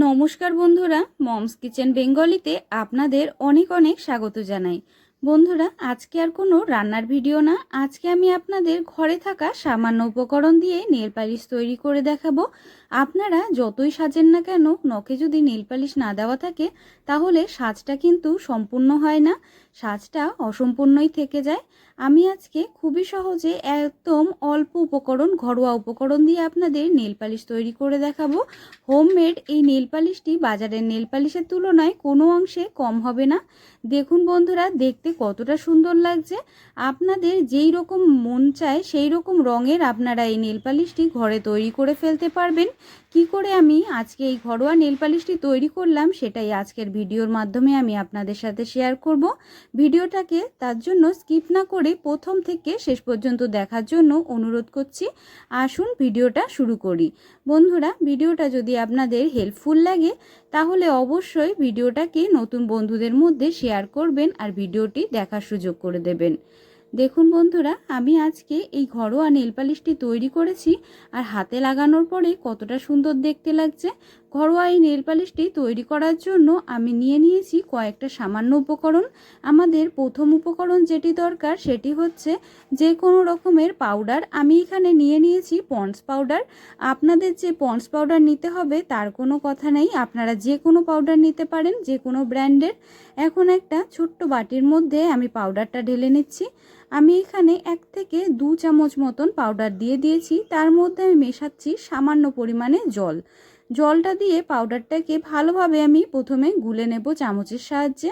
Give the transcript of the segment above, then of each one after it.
নমস্কার বন্ধুরা moms kitchen বেঙ্গলিতে আপনাদের অনেক অনেক স্বাগত জানাই। বন্ধুরা, আজকে আর কোনো রান্নার ভিডিও না। আজকে আমি আপনাদের ঘরে থাকা সামান্য উপকরণ দিয়ে নেল পালিশ তৈরি করে দেখাবো। আপনারা যতই সাজেন না কেন, নখে যদি নেল পালিশ না দেওয়া থাকে, তাহলে সাজটা কিন্তু সম্পূর্ণ হয় না। সাজটা অসম্পূর্ণই থেকে যায়। আমি আজকে খুবই সহজে একদম অল্প উপকরণ, ঘরোয়া উপকরণ দিয়ে আপনাদের নেল পালিশ তৈরি করে দেখাবো। হোমমেড এই নেল পালিশটি বাজারের নেল পালিশের তুলনায় কোনো অংশে কম হবে না। দেখুন বন্ধুরা, দেখতে কতটা সুন্দর লাগছে। আপনাদের যেই রকম মন চায়, সেই রকম রঙের আপনারা এই নেল পালিশটি ঘরে তৈরি করে ফেলতে পারবেন। কি করে আমি আজকে এই ঘরোয়া নেল পালিশটি তৈরি করলাম, সেটাই আজকের ভিডিওর মাধ্যমে আমি আপনাদের সাথে শেয়ার করব। ভিডিওটাকে তার জন্য স্কিপ না করে প্রথম থেকে শেষ পর্যন্ত দেখার জন্য অনুরোধ করছি, আসুন ভিডিওটা শুরু করি। বন্ধুরা, ভিডিওটা যদি আপনাদের হেল্পফুল লাগে তাহলে অবশ্যই ভিডিওটাকে নতুন বন্ধুদের মধ্যে শেয়ার করবেন আর ভিডিওটি দেখার সুযোগ করে দেবেন। দেখুন বন্ধুরা, আমি আজকে এই ঘরোয়া নেলপালিশটি তৈরি করেছি আর হাতে লাগানোর পরে কতটা সুন্দর দেখতে লাগছে। ঘরোয়া এই নেল পালিশটি তৈরি করার জন্য আমি নিয়ে নিয়েছি কয়েকটা সামান্য উপকরণ। আমাদের প্রথম উপকরণ যেটি দরকার সেটি হচ্ছে যে কোনো রকমের পাউডার আমি এখানে নিয়ে নিয়েছি পন্ডস পাউডার আপনাদের যে পন্ডস পাউডার নিতে হবে তার কোনো কথা নেই। আপনারা যে কোনো পাউডার নিতে পারেন যে কোনো ব্র্যান্ডের এখন একটা ছোট্ট বাটির মধ্যে আমি পাউডারটা ঢেলে নিচ্ছি। আমি এখানে এক থেকে দু চামচ মতন পাউডার দিয়ে দিয়েছি। তার মধ্যে আমি মেশাচ্ছি সামান্য পরিমাণে জল। জলটা দিয়ে পাউডারটাকে ভালোভাবে আমি প্রথমে গুলে নেব চামচের সাহায্যে।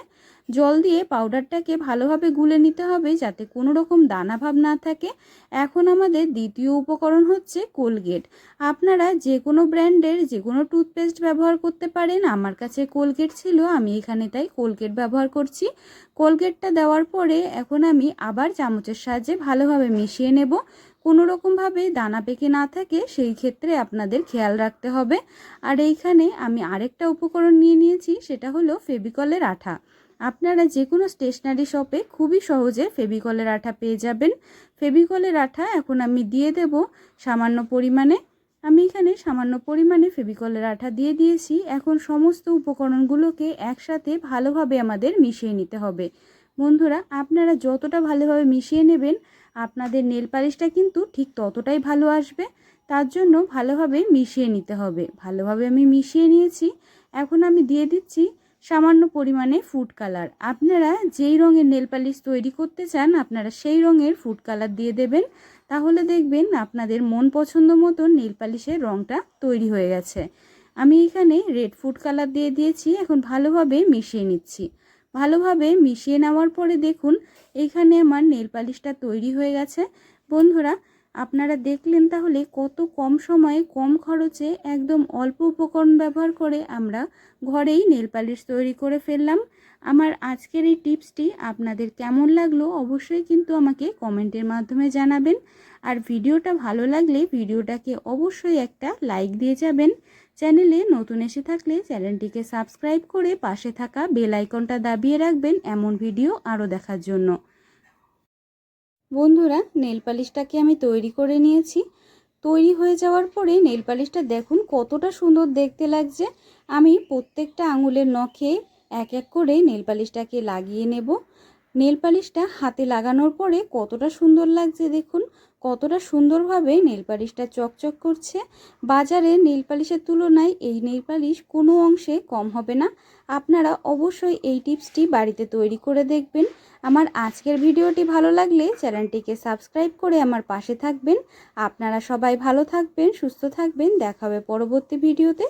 জল দিয়ে পাউডারটাকে ভালোভাবে গুলে নিতে হবে যাতে কোনো রকম দানা ভাব না থাকে। এখন আমাদের দ্বিতীয় উপকরণ হচ্ছে কোলগেট আপনারা যে কোনো ব্র্যান্ডের যে কোনো টুথপেস্ট ব্যবহার করতে পারেন। আমার কাছে কোলগেট ছিল, আমি এখানে তাই কোলগেট ব্যবহার করছি। কোলগেটটা দেওয়ার পরে এখন আমি আবার চামচের সাহায্যে ভালোভাবে মিশিয়ে নেব। কোনো রকমভাবে দানা পেকে না থাকে, সেই ক্ষেত্রে আপনাদের খেয়াল রাখতে হবে। আর এইখানে আমি আরেকটা উপকরণ নিয়ে নিয়েছি, সেটা হলো ফেবিকলের আঠা। আপনারা যে কোনো স্টেশনারি শপে খুবই সহজে ফেবিকলের আঠা পেয়ে যাবেন। ফেবিকলের আঠা এখন আমি দিয়ে দেব সামান্য পরিমাণে। আমি এখানে সামান্য পরিমাণে ফেবিকলের আঠা দিয়ে দিয়েছি। এখন সমস্ত উপকরণগুলোকে একসাথে ভালোভাবে আমাদের মিশিয়ে নিতে হবে। বন্ধুরা, আপনারা যতটা ভালোভাবে মিশিয়ে নেবেন, আপনাদের নেল পালিশটা কিন্তু ঠিক ততটাই ভালো আসবে। তার জন্য ভালোভাবে মিশিয়ে নিতে হবে। ভালোভাবে আমি মিশিয়ে নিয়েছি। এখন আমি দিয়ে দিচ্ছি সামান্য পরিমাণে ফুড কালার আপনারা যেই রঙের নেল পালিশ তৈরি করতে চান, আপনারা সেই রঙের ফুড কালার দিয়ে দেবেন। তাহলে দেখবেন আপনাদের মন পছন্দ মতো নেল পালিশের রঙটা তৈরি হয়ে গেছে। আমি এখানে রেড ফুড কালার দিয়ে দিয়েছি। এখন ভালোভাবে মিশিয়ে নিচ্ছি। ভালোভাবে মিশিয়ে নেওয়ার পরে দেখুন এখানে আমার নেলপালিশটা তৈরি হয়ে গেছে। বন্ধুরা আপনারা দেখলেন তাহলে কত কম সময়ে কম খরচে একদম অল্প উপকরণ ব্যবহার করে আমরা ঘরেই নেল পালিশ তৈরি করে ফেললাম। আমার আজকের এই টিপসটি আপনাদের কেমন লাগল অবশ্যই কিন্তু আমাকে কমেন্টের মাধ্যমে জানাবেন। আর ভিডিওটা ভালো লাগলে ভিডিওটাকে অবশ্যই একটা লাইক দিয়ে যাবেন। চ্যানেলে নতুন এসে থাকলে চ্যানেলটিকে সাবস্ক্রাইব করে পাশে থাকা বেল আইকনটা দাবিয়ে রাখবেন এমন ভিডিও আরও দেখার জন্য। বন্ধুরা, নেল পালিশটাকে আমি তৈরি করে নিয়েছি। তৈরি হয়ে যাওয়ার পরে নেল পালিশটা দেখুন কতটা সুন্দর দেখতে লাগছে। আমি প্রত্যেকটা আঙুলের নখে এক এক করে নেল পালিশটাকে লাগিয়ে নেব। নেল পালিশটা হাতে লাগানোর পরে কতটা সুন্দর লাগছে দেখুন। কতটা সুন্দরভাবে নেল পালিশটা চকচক করছে। বাজারে নেল পালিশের তুলনায় এই নেল পালিশ কোনো অংশে কম হবে না। আপনারা অবশ্যই এই টিপসটি বাড়িতে তৈরি করে দেখবেন। আমার আজকের ভিডিওটি ভালো লাগলে চ্যানেলটিকে সাবস্ক্রাইব করে আমার পাশে থাকবেন। আপনারা সবাই ভালো থাকবেন, সুস্থ থাকবেন। দেখা হবে পরবর্তী ভিডিওতে।